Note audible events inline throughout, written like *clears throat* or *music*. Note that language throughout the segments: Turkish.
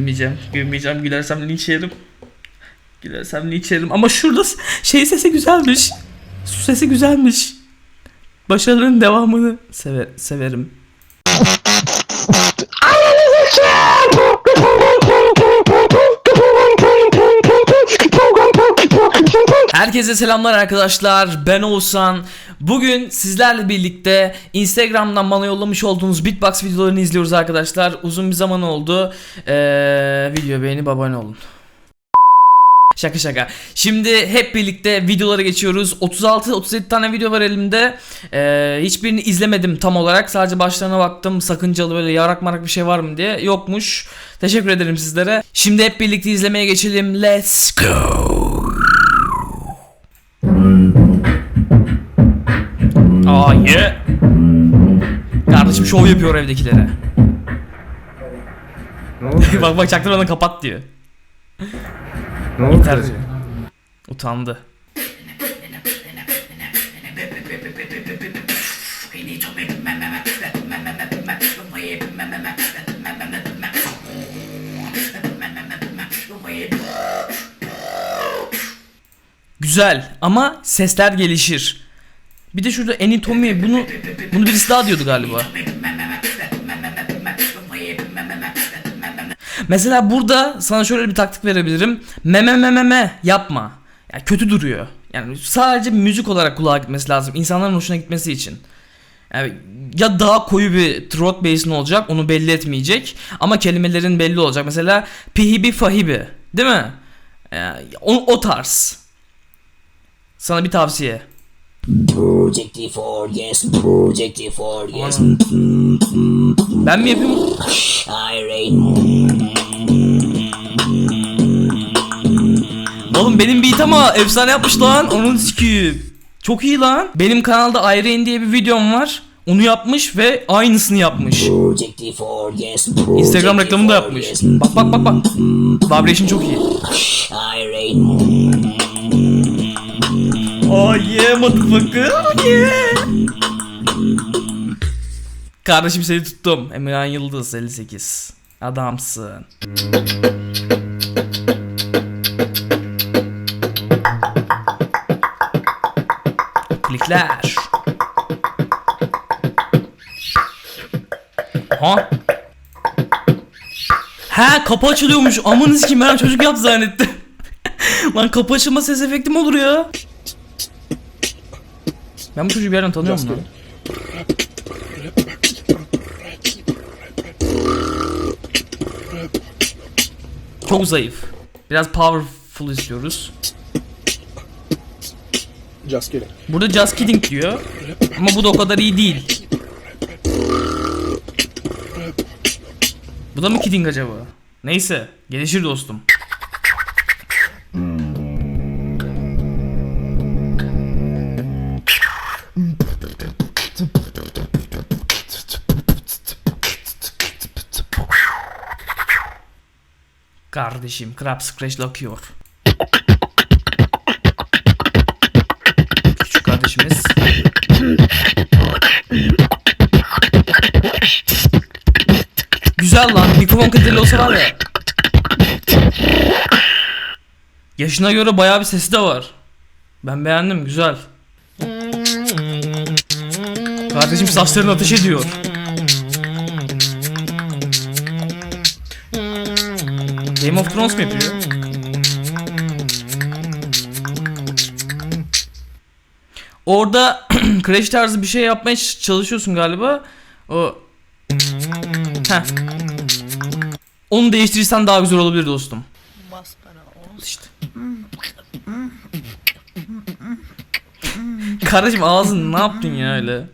Gülmeyeceğim. Gülmeyeceğim. Gülersem linç yerim. Gülersem linç yerim. Ama şurada şey sesi güzelmiş. Su sesi güzelmiş. Başarıların devamını sever, severim. Herkese selamlar arkadaşlar. Ben Oğuzhan. Bugün sizlerle birlikte Instagram'dan bana yollamış olduğunuz beatbox videolarını izliyoruz arkadaşlar. Uzun bir zaman oldu. Ee, video beğenip abone olun. Şaka şaka. Şimdi hep birlikte videolara geçiyoruz. 36-37 tane video var elimde. Ee, hiçbirini izlemedim tam olarak. Sadece başlarına baktım. Sakıncalı böyle yarak marak bir şey var mı diye. Yokmuş. Teşekkür ederim sizlere. Şimdi hep birlikte izlemeye geçelim. Let's go. Yeah. Kardeşim şov yapıyor evdekilere. Ne oldu? *laughs* bak bak çaktırmadan kapat diyor. ne oldu? Yeter diyor. Utandı. Güzel ama sesler gelişir. Bir de şurada Anatomy bunu bunu birisi daha diyordu galiba. Mesela burada sana şöyle bir taktik verebilirim. Meme meme me yapma. Yani kötü duruyor. Yani sadece müzik olarak kulağa gitmesi lazım. İnsanların hoşuna gitmesi için. Yani ya daha koyu bir throat bass'in olacak onu belli etmeyecek ama kelimelerin belli olacak. Mesela pihibi fahibi değil mi? Yani o, o tarz. Sana bir tavsiye. Project 4 yes, Project 4 yes, Ben mi yapayım? Irene. Oğlum benim beat ama efsane yapmış lan. Onun sikiyim. Çok iyi lan. Benim kanalda Irene diye bir videom var. Onu yapmış ve aynısını yapmış. Project 4 yes, Instagram reklamını da yapmış. Bak bak bak bak. Vibration çok iyi. Irene. Oh yeah motherfucker. Oh yeah. Kardeşim seni tuttum. Emirhan Yıldız 58. Adamsın. Klikler. Ha? Ha kapı açılıyormuş. Amanız kim ben çocuk yap zannettim. *laughs* Lan kapı açılma ses efekti mi olur ya? Ben bu çocuğu bir yerden tanıyorum lan. Çok zayıf. Biraz powerful istiyoruz. Just kidding. Burada just kidding diyor. Ama bu da o kadar iyi değil. Bu da mı kidding acaba? Neyse. Gelişir dostum. Kardeşim Crab Scratch akıyor. Küçük kardeşimiz. Güzel lan. Mikrofon kaliteli olsa var ya. Yaşına göre bayağı bir sesi de var. Ben beğendim. Güzel. Kardeşim saçlarını ateş ediyor. Game of Thrones mu yapıyor? Orada *clears throat* Crash tarzı bir şey yapmaya çalışıyorsun galiba. O Heh. Onu değiştirirsen daha güzel olabilir dostum. İşte. Kardeşim ağzın ne yaptın ya öyle?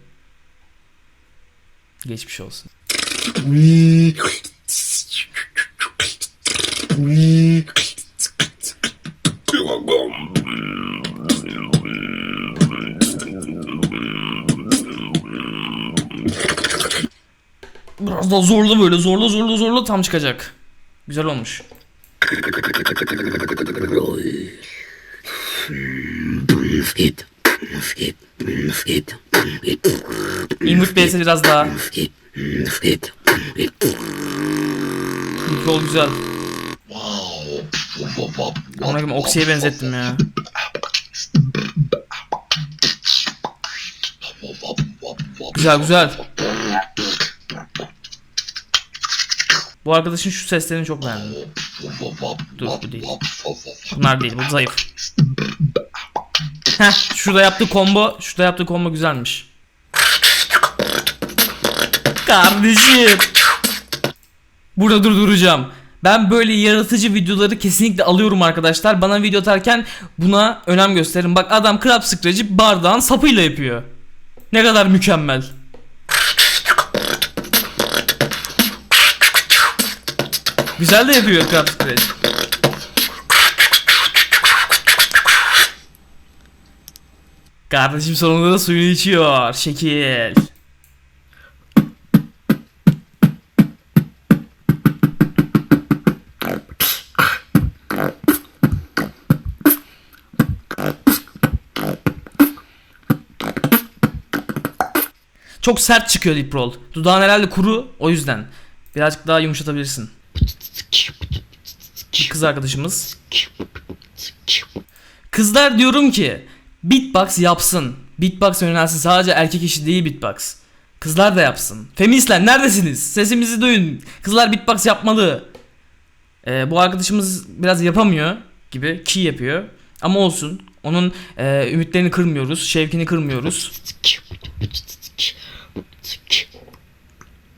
Geçmiş olsun. *laughs* Biraz da zorla böyle zorla zorla zorla tam çıkacak. Güzel olmuş. Invert bass'e biraz daha. Mikrol güzel. Ona koyayım Oksi'ye benzettim ya. Güzel güzel. Bu arkadaşın şu seslerini çok beğendim. Dur bu değil. Bunlar değil bu zayıf. Heh şurada yaptığı combo, şurada yaptığı combo güzelmiş. Kardeşim. Burada durduracağım. Ben böyle yaratıcı videoları kesinlikle alıyorum arkadaşlar. Bana video atarken buna önem gösterin. Bak adam krab sıkracı bardağın sapıyla yapıyor. Ne kadar mükemmel. Güzel de yapıyor krab sıkracı. Kardeşim sonunda da suyunu içiyor. Şekil. Çok sert çıkıyor lip roll. Dudağın herhalde kuru o yüzden. Birazcık daha yumuşatabilirsin. Bir Kız arkadaşımız. Kızlar diyorum ki beatbox yapsın. Beatbox yönelsin. Sadece erkek işi değil beatbox. Kızlar da yapsın. Feministler neredesiniz? Sesimizi duyun. Kızlar beatbox yapmalı. Ee, bu arkadaşımız biraz yapamıyor gibi. Ki yapıyor. Ama olsun. Onun e, ümitlerini kırmıyoruz. Şevkini kırmıyoruz.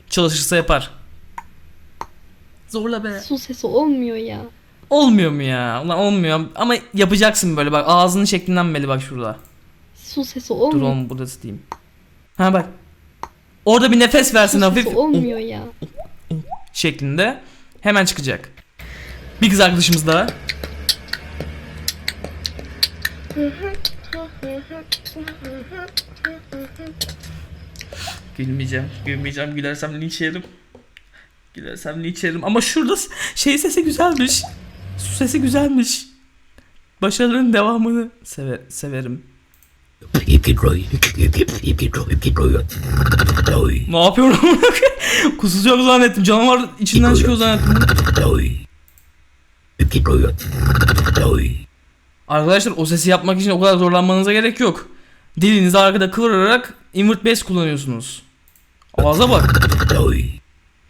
Çalışırsa yapar. Zorla be. Su sesi olmuyor ya. Olmuyor mu ya? Ulan olmuyor. Ama yapacaksın böyle bak. Ağzının şeklinden belli bak şurada. Su sesi Dur olmuyor. oğlum burada tutayım. Ha bak. Orada bir nefes versin Su hafif. sesi olmuyor ya. Şeklinde. Hemen çıkacak. Bir kız arkadaşımız daha. Gülmeyeceğim. Gülmeyeceğim. Gülersem linç yerim. Gülersem linç yerim. Ama şurada şey sesi güzelmiş. Su sesi güzelmiş. Başarıların devamını seve severim. Ne yapıyorum? *laughs* Kusacak zannettim. Canavar içinden çıkıyor zannettim. Arkadaşlar o sesi yapmak için o kadar zorlanmanıza gerek yok. Dilinizi arkada kıvırarak invert bass kullanıyorsunuz. Ağza bak.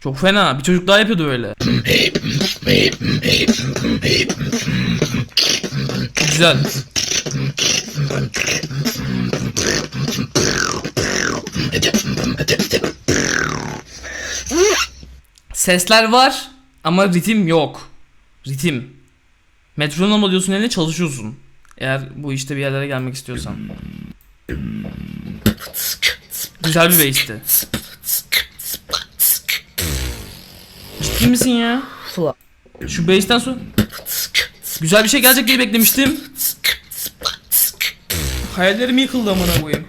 Çok fena. Bir çocuk daha yapıyordu öyle. Güzel. Sesler var ama ritim yok. Ritim. Metronom alıyorsun eline çalışıyorsun. Eğer bu işte bir yerlere gelmek istiyorsan. Güzel bir bass'ti. Ciddi misin ya? Şu bass'ten sonra güzel bir şey gelecek diye beklemiştim. Hayallerim yıkıldı amına koyayım.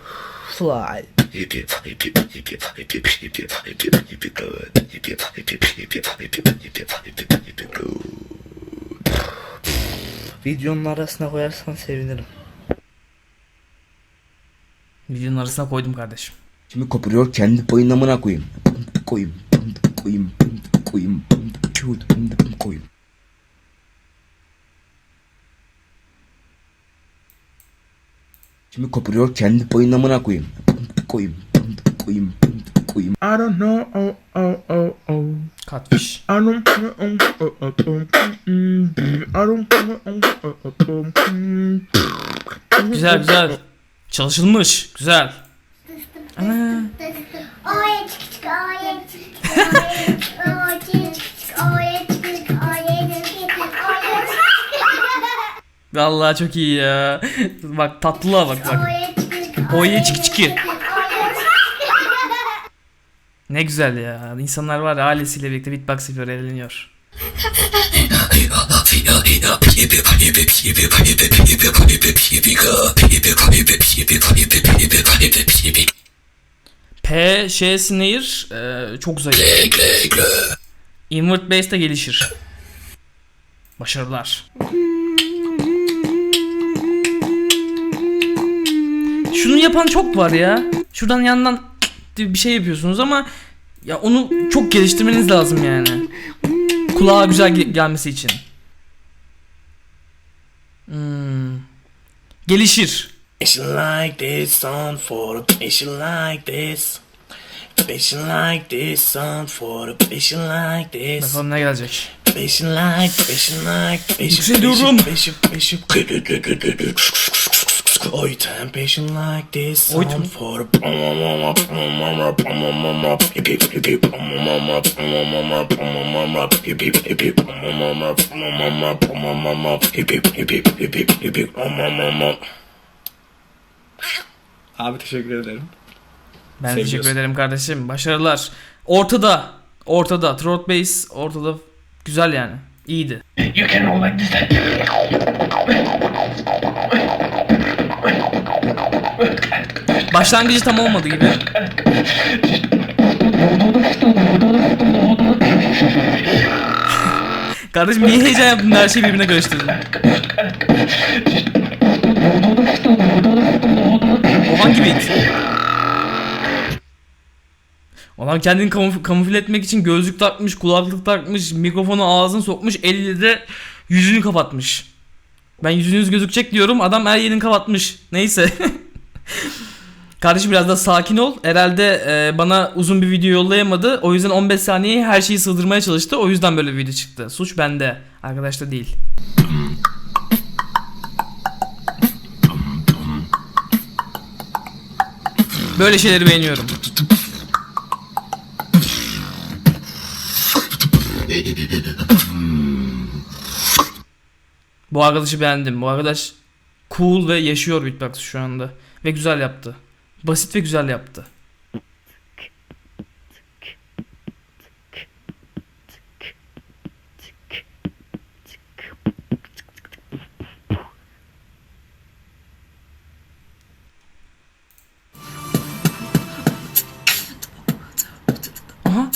Videonun arasına koyarsan sevinirim. Videonun arasına koydum kardeşim. Şimdi kopuruyor kendi payın amına koyayım. Koyayım. Koyayım. Koyayım. Koyayım. Şimdi kopuruyor kendi payın amına koyayım. Koyayım. Koyayım. Koyayım. I don't know. Oh, oh, oh, oh. Catfish. I don't know. Oh, oh, oh, oh. Mm, I don't know. Oh, oh, oh, oh. Mm. Güzel güzel. Çalışılmış. Güzel. Ana. Oye çık çık oye çık çık oye çık Vallahi çok iyi ya. bak tatlılığa bak bak. oye oye çık Ne güzel ya. İnsanlar var ya ailesiyle birlikte beatbox yapıyor, eğleniyor. P, Ş, snare e, çok zayıf. Invert bass de gelişir. Başarılar. Şunu yapan çok var ya. Şuradan yandan bir şey yapıyorsunuz ama ya onu çok geliştirmeniz lazım yani. Kulağa güzel ge- gelmesi için. Hmm. Gelişir. Patient like this, song for patient like this. Patient like this, song for patient like this. Bakalım ne gelecek. Patient like, patient like, patient, Yükseliyorum. patient, patient, patient. Oh, time patient like this, tam- for Abi teşekkür ederim. Ben Seviyorsun. teşekkür ederim kardeşim. Başarılar. Ortada. Ortada. Throat bass ortada. Güzel yani. İyiydi. Başlangıcı tam olmadı gibi. Kardeşim niye heyecan yaptın? Her şeyi birbirine karıştırdın. O hangi beat? Adam kendini kamuf- kamufle etmek için gözlük takmış, kulaklık takmış, mikrofonu ağzına sokmuş, elle de yüzünü kapatmış. Ben yüzünüz gözükecek diyorum, adam her yerini kapatmış. Neyse. *laughs* Kardeşim biraz da sakin ol. Herhalde e, bana uzun bir video yollayamadı. O yüzden 15 saniyeye her şeyi sığdırmaya çalıştı. O yüzden böyle bir video çıktı. Suç bende. Arkadaşta değil. Böyle şeyleri beğeniyorum. Bu arkadaşı beğendim. Bu arkadaş cool ve yaşıyor beatbox şu anda. Ve güzel yaptı. Basit ve güzel yaptı. Aha.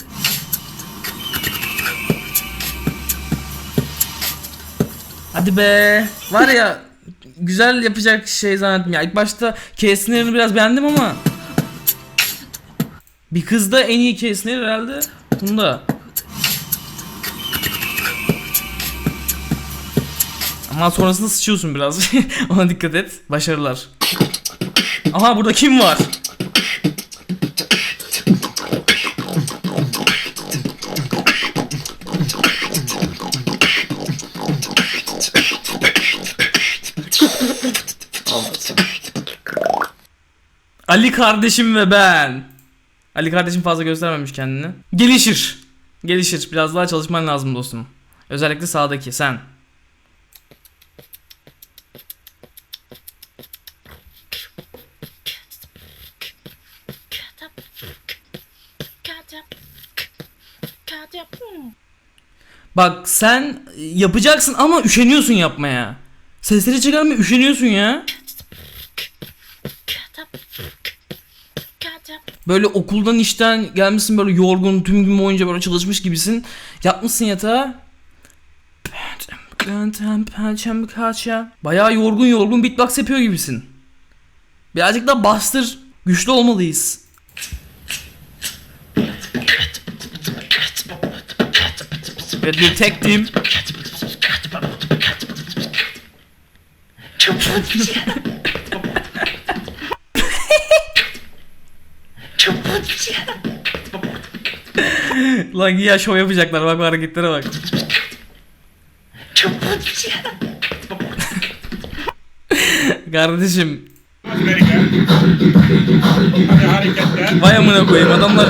Hadi be. Var ya güzel yapacak şey zannettim. Ya ilk başta K-Snare'ını biraz beğendim ama bir kızda en iyi K-Snare herhalde bunda. Ama sonrasında sıçıyorsun biraz. *laughs* Ona dikkat et. Başarılar. Aha burada kim var? Ali kardeşim ve ben. Ali kardeşim fazla göstermemiş kendini. Gelişir. Gelişir. Biraz daha çalışman lazım dostum. Özellikle sağdaki sen. Bak sen yapacaksın ama üşeniyorsun yapmaya. Sesleri çıkarmaya üşeniyorsun ya. Böyle okuldan işten gelmişsin böyle yorgun tüm gün boyunca böyle çalışmış gibisin. Yatmışsın yatağa. Bayağı yorgun yorgun beatbox yapıyor gibisin. Birazcık da bastır. Güçlü olmalıyız. Evet bir tek team. Lan ya şov yapacaklar bak hareketlere bak. Kardeşim Hadi hareketler. vay amına koyayım adamlar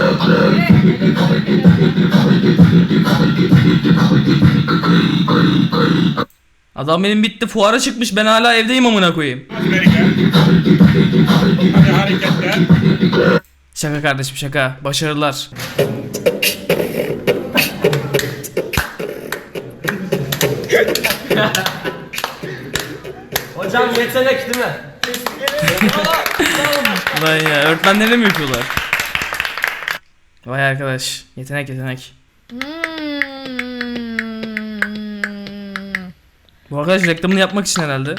Adam benim bitti fuara çıkmış ben hala evdeyim amına koyayım. Hadi. Şaka kardeşim şaka başarılar. *laughs* Hocam yetenek değil mi? Lan ya öğretmenlerine mi yapıyorlar? Vay arkadaş yetenek yetenek. Bu arkadaş reklamını yapmak için herhalde.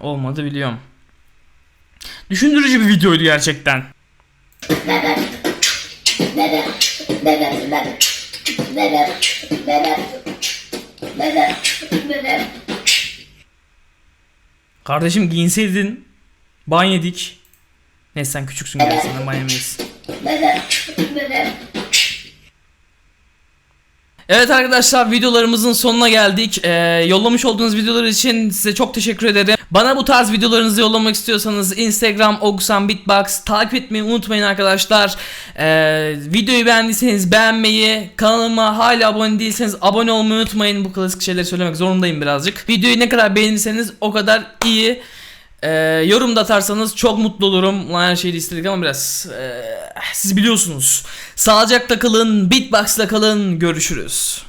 Olmadı biliyorum. Düşündürücü bir videoydu gerçekten. Kardeşim giyinseydin ban yedik. Neyse sen küçüksün gel senden ban yemeyiz. Evet arkadaşlar videolarımızın sonuna geldik. Ee, yollamış olduğunuz videolar için size çok teşekkür ederim. Bana bu tarz videolarınızı yollamak istiyorsanız Instagram Ogusan Beatbox takip etmeyi unutmayın arkadaşlar. Ee, videoyu beğendiyseniz beğenmeyi, kanalıma hala abone değilseniz abone olmayı unutmayın. Bu klasik şeyleri söylemek zorundayım birazcık. Videoyu ne kadar beğenirseniz o kadar iyi. Ee, yorum da atarsanız çok mutlu olurum. Şeyi de istedik ama biraz ee, siz biliyorsunuz. Sağlıcakla kalın, beatbox'la kalın. Görüşürüz.